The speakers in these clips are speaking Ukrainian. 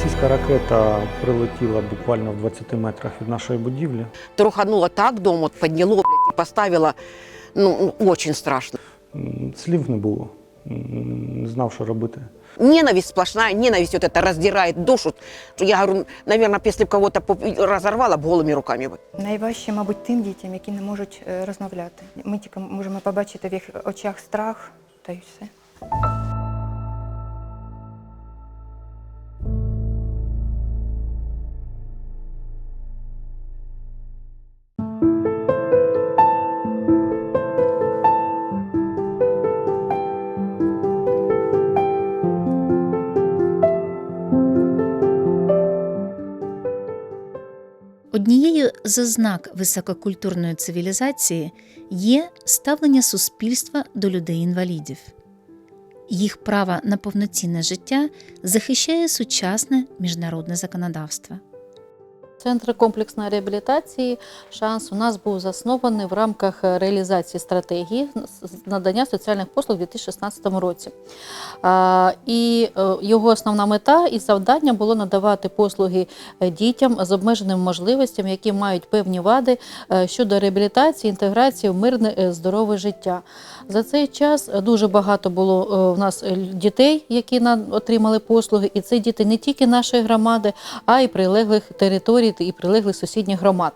Російська ракета прилетіла буквально в 20 метрах від нашої будівлі. Трухануло так дом, вот подняло, блядь, и поставило. Ну, очень страшно. М, Слів не було, М, не знав, що робити. Ненависть сплошная, ненависть вот это раздирает душу. Я говорю, наверное, если бы кого-то поп- разорвало б голыми руками бы. Найважче, мабуть, тим дітям, які не можуть е, розмовляти. Ми тільки можемо побачити в їх очах страх та й все. Однією з ознак висококультурної цивілізації є ставлення суспільства до людей-інвалідів. Їх право на повноцінне життя захищає сучасне міжнародне законодавство. Центр комплексної реабілітації шанс у нас був заснований в рамках реалізації стратегії надання соціальних послуг у 2016 році. І е, його основна мета і завдання було надавати послуги е, дітям з обмеженими можливостями, які мають певні вади е, щодо реабілітації, інтеграції в мирне здорове життя. За цей час дуже багато було в нас дітей, які отримали послуги, і це діти не тільки нашої громади, а й прилеглих територій і прилеглих сусідніх громад.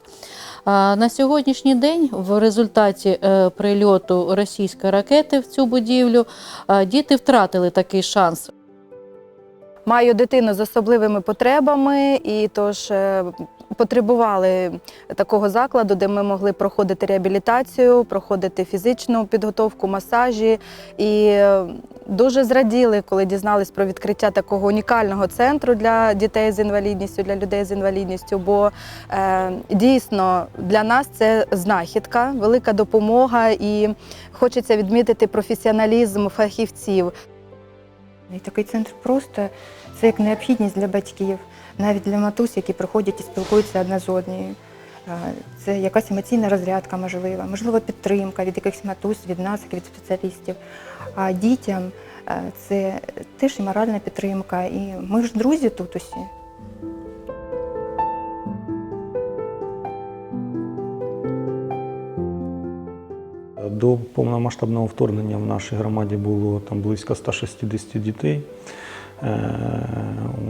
На сьогоднішній день, в результаті е, прильоту російської ракети в цю будівлю, діти втратили такий шанс. Маю дитину з особливими потребами, і тож е, потребували такого закладу, де ми могли проходити реабілітацію, проходити фізичну підготовку, масажі. І е, дуже зраділи, коли дізнались про відкриття такого унікального центру для дітей з інвалідністю, для людей з інвалідністю. Бо е, дійсно для нас це знахідка, велика допомога, і хочеться відмітити професіоналізм фахівців. І такий центр просто це як необхідність для батьків, навіть для матусь, які приходять і спілкуються одна з однією. Це якась емоційна розрядка, можлива, можливо, підтримка від якихось матусь, від нас, від спеціалістів. А дітям це теж і моральна підтримка. І ми ж друзі тут усі. До повномасштабного вторгнення в нашій громаді було там близько 160 дітей. Е,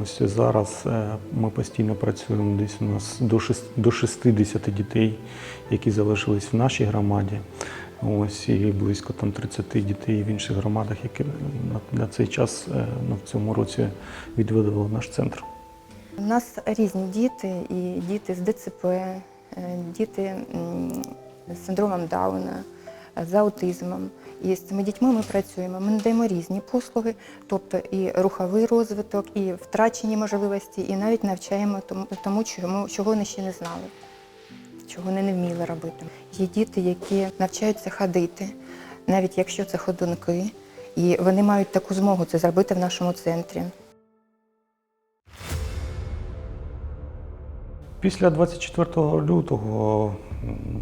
Ось зараз е, ми постійно працюємо десь у нас до шес- до 60 дітей, які залишились в нашій громаді. Ось і близько там 30 дітей в інших громадах, які на, цей час е, ну, в цьому році відвідували наш центр. У нас різні діти, і діти з ДЦП, діти з синдромом Дауна, з аутизмом. І з цими дітьми ми працюємо. Ми надаємо різні послуги, тобто і руховий розвиток, і втрачені можливості, і навіть навчаємо тому, чому, чого вони ще не знали, чого вони не вміли робити. Є діти, які навчаються ходити, навіть якщо це ходунки, і вони мають таку змогу це зробити в нашому центрі. Після 24 лютого,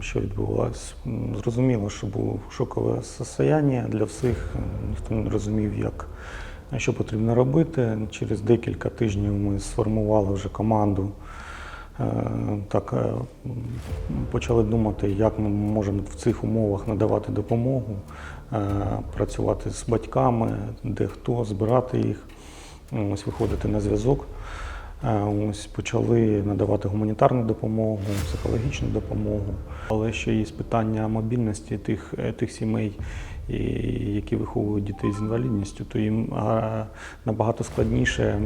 що відбувалось, зрозуміло, що було шокове состояння для всіх. Ніхто не розумів, як, що потрібно робити. Через декілька тижнів ми сформували вже команду. Е, Так, е, почали думати, як ми можемо в цих умовах надавати допомогу, е, працювати з батьками, де хто, збирати їх, ось виходити на зв'язок. Е, Ось почали надавати гуманітарну допомогу, психологічну допомогу. Але ще є питання мобільності тих, е, тих сімей, які виховують дітей з інвалідністю, то їм е, набагато складніше,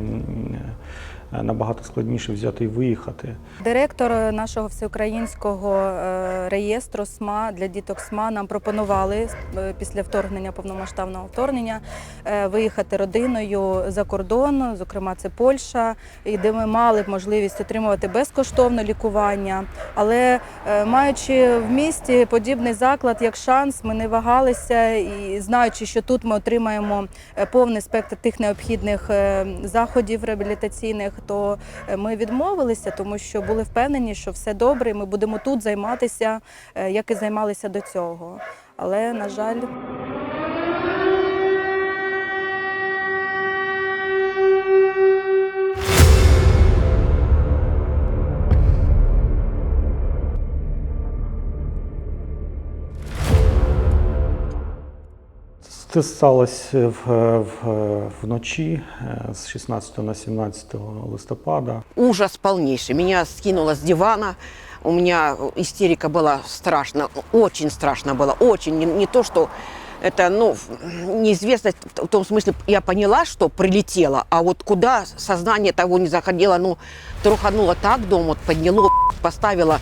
набагато складніше взяти і виїхати. Директор нашого всеукраїнського е, реєстру СМА для діток СМА нам пропонували е, після вторгнення повномасштабного вторгнення е, виїхати родиною за кордон, зокрема це Польща, і де ми мали б можливість отримувати безкоштовне лікування. Але е, маючи в місті подібний заклад як шанс, ми не вагалися і знаючи, що тут ми отримаємо е, повний спектр тих необхідних е, заходів реабілітаційних, то е, ми відмовилися, тому що були впевнені, що все добре, і ми будемо тут займатися, е, як і займалися до цього. Але на жаль. Це сталося в, в, вночі з 16 на 17 листопада. Ужас полнейший. Меня скинуло с дивана. У меня истерика была страшно, очень страшно было, очень. Не, не то, что это, ну, неизвестность в том смысле, я поняла, что прилетела, а вот куда сознание того не заходило, ну, трухануло так дом, вот подняло, поставила,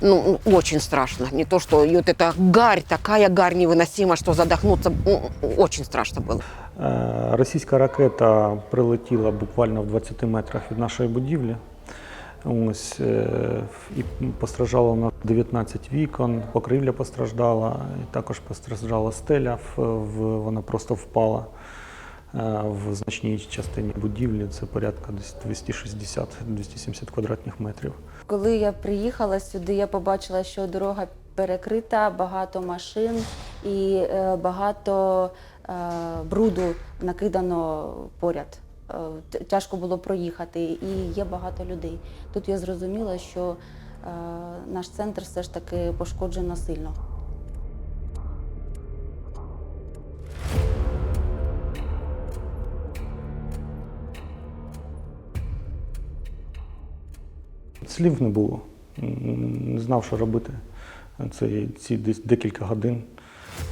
ну, очень страшно. Не то, что и вот эта гарь, такая гарь невыносима, что задохнуться, ну, очень страшно было. Е, Російська ракета прилетіла буквально в 20 метрах від нашої будівлі. Ось е, і постраждало на 19 вікон, покрівля постраждала, і також постраждала стеля, в- в- вона просто впала е, в значній частині будівлі. Це порядка десь 260-270 квадратних метрів. Коли я приїхала сюди, я побачила, що дорога перекрита, багато машин і е, багато е, бруду накидано поряд. Е, Тяжко було проїхати, і є багато людей. Тут я зрозуміла, що наш центр все ж таки пошкоджено сильно. Слів не було. Не знав, що робити. Це ці декілька годин,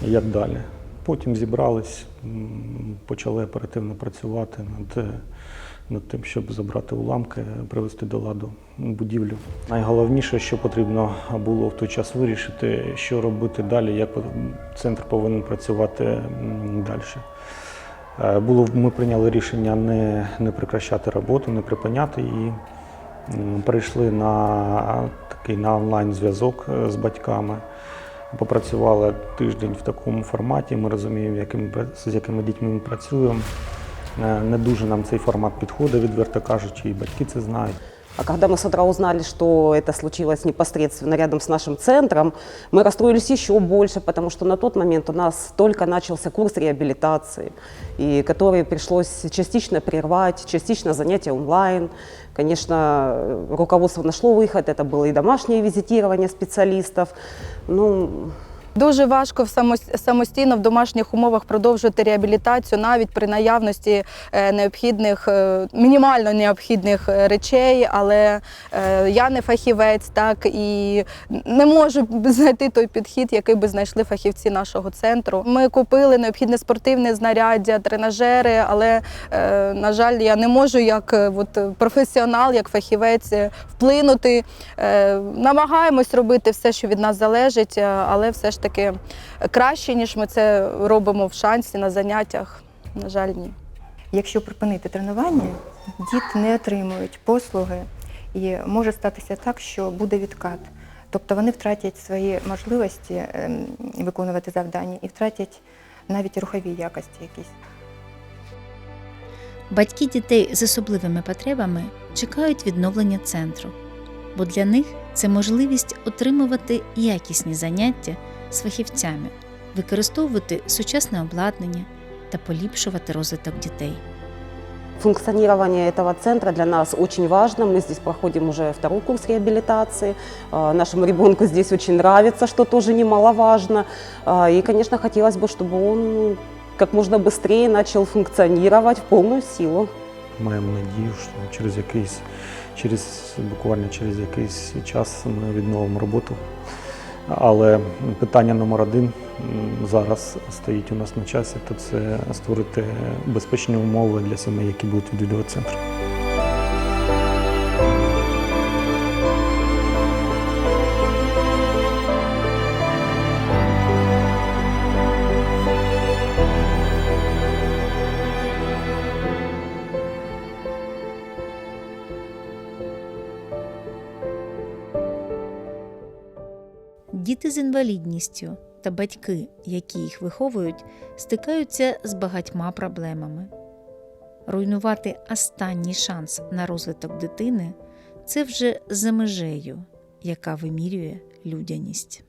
як далі. Потім зібрались, почали оперативно працювати над, над тим, щоб забрати уламки, привести до ладу будівлю. Найголовніше, що потрібно було в той час вирішити, що робити далі, як центр повинен працювати далі. Е, Було, ми прийняли рішення не, не прекращати роботу, не припиняти її. М, Перейшли на такий на онлайн-зв'язок е, з батьками. Попрацювали тиждень в такому форматі. Ми розуміємо, яким, з якими дітьми ми працюємо. Е, Не дуже нам цей формат підходить, відверто кажучи, і батьки це знають. А когда мы с утра узнали, что это случилось непосредственно рядом с нашим центром, мы расстроились еще больше, потому что на тот момент у нас только начался курс реабилитации, и который пришлось частично прервать, частично занятия онлайн. Конечно, э, руководство нашло выход, это было и домашнее визитирование специалистов. Ну, Дуже важко самостійно в домашніх умовах продовжувати реабілітацію навіть при наявності е, необхідних, е, мінімально необхідних е, речей, але я не фахівець, так і не можу знайти той підхід, який би знайшли фахівці нашого центру. Ми купили необхідне спортивне знаряддя, тренажери, але на жаль, я не можу як от, професіонал, як фахівець вплинути. Намагаємось робити все, що від нас залежить, але все ж таки краще, ніж ми це робимо в шансі на заняттях. На жаль, ні. Якщо припинити тренування, діти не отримують послуги, і може статися так, що буде відкат. Тобто вони втратять свої можливості ем, виконувати завдання і втратять навіть рухові якості якісь. Батьки дітей з особливими потребами чекають відновлення центру, бо для них це можливість отримувати якісні заняття з фахівцями, використовувати сучасне обладнання та поліпшувати розвиток дітей. Функционирование этого центра для нас очень важно. Мы здесь проходим уже второй курс реабилитации. А, Нашему ребенку здесь очень нравится, что тоже немаловажно. А, И, конечно, хотелось бы, чтобы он как можно быстрее начал функционировать в полную силу. Маємо надію, що через якийсь, через буквально через якийсь час ми відновимо роботу. Але питання номер один зараз стоїть у нас на часі, то це створити безпечні умови для сімей, які будуть відвідувати центр. Діти з інвалідністю та батьки, які їх виховують, стикаються з багатьма проблемами. Руйнувати останній шанс на розвиток дитини це вже за межею, яка вимірює людяність.